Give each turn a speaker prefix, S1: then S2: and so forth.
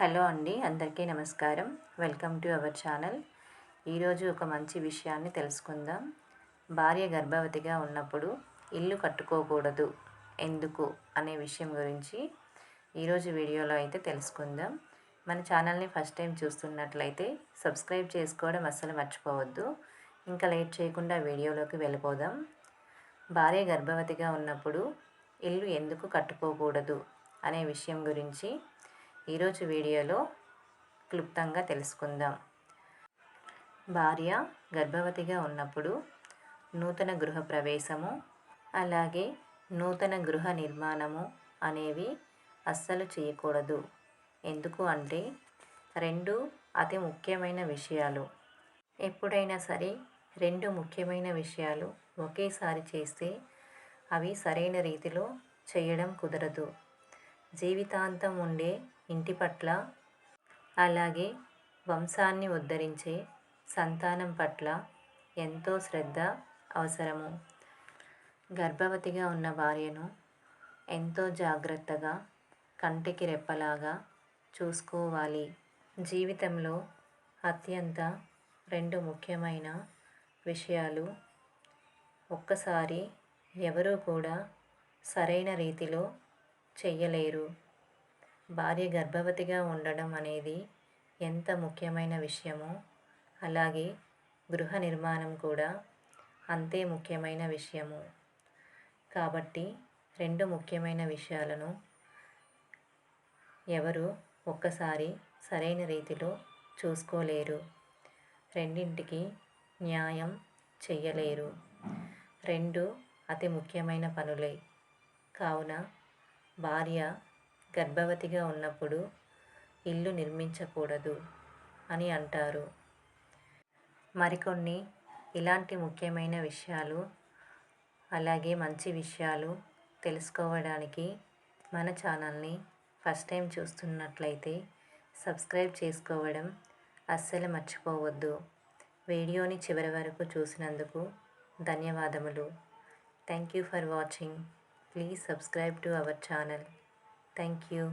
S1: Hello అండి అందరికీ నమస్కారం. Welcome to our channel. ఈరోజు ఒక మంచి విషయాన్ని తెలుసుకుందాం. భార్య గర్భవతిగా ఉన్నప్పుడు ఇల్లు కట్టుకోకూడదు ఎందుకు అనే విషయం గురించి ఈరోజు వీడియోలో అయితే తెలుసుకుందాం. మన ఛానల్ని ఫస్ట్ టైం చూస్తున్నట్లయితే సబ్స్క్రైబ్ చేసుకోవడం అస్సలు మర్చిపోవద్దు. ఇంకా లేట్ చేయకుండా వీడియోలోకి వెళ్ళిపోదాం. భార్య గర్భవతిగా ఉన్నప్పుడు ఇల్లు ఎందుకు కట్టుకోకూడదు అనే విషయం గురించి ఈరోజు వీడియోలో క్లుప్తంగా తెలుసుకుందాం. భార్య గర్భవతిగా ఉన్నప్పుడు నూతన గృహ ప్రవేశము అలాగే నూతన గృహ నిర్మాణము అనేవి అస్సలు చేయకూడదు. ఎందుకు అంటే రెండు అతి ముఖ్యమైన విషయాలు. ఎప్పుడైనా సరే రెండు ముఖ్యమైన విషయాలు ఒకేసారి చేస్తే అవి సరైన రీతిలో చేయడం కుదరదు. జీవితాంతం ఉండే ఇంటి పట్ల అలాగే వంశాన్ని ఉద్ధరించే సంతానం పట్ల ఎంతో శ్రద్ధ అవసరము. గర్భవతిగా ఉన్న భార్యను ఎంతో జాగ్రత్తగా కంటికి రెప్పలాగా చూసుకోవాలి. జీవితంలో అత్యంత రెండు ముఖ్యమైన విషయాలు. ఒక్కసారి ఎవరూ కూడా సరైన రీతిలో చెయ్యలేరు. భార్య గర్భవతిగా ఉండడం అనేది ఎంత ముఖ్యమైన విషయమో అలాగే గృహ నిర్మాణం కూడా అంతే ముఖ్యమైన విషయము. కాబట్టి రెండు ముఖ్యమైన విషయాలను ఎవరు ఒక్కసారి సరైన రీతిలో చూసుకోలేరు. రెండింటికి న్యాయం చెయ్యలేరు. రెండు అతి ముఖ్యమైన పనులే. కావున భార్య గర్భవతిగా ఉన్నప్పుడు ఇల్లు నిర్మించకూడదు అని అంటారు. మరికొన్ని ఇలాంటి ముఖ్యమైన విషయాలు అలాగే మంచి విషయాలు తెలుసుకోవడానికి మన ఛానల్ని ఫస్ట్ టైం చూస్తున్నట్లయితే సబ్స్క్రైబ్ చేసుకోవడం అస్సలు మర్చిపోవద్దు. వీడియోని చివరి వరకు చూసినందుకు ధన్యవాదములు. Thank you for watching. Please subscribe to our channel. Thank you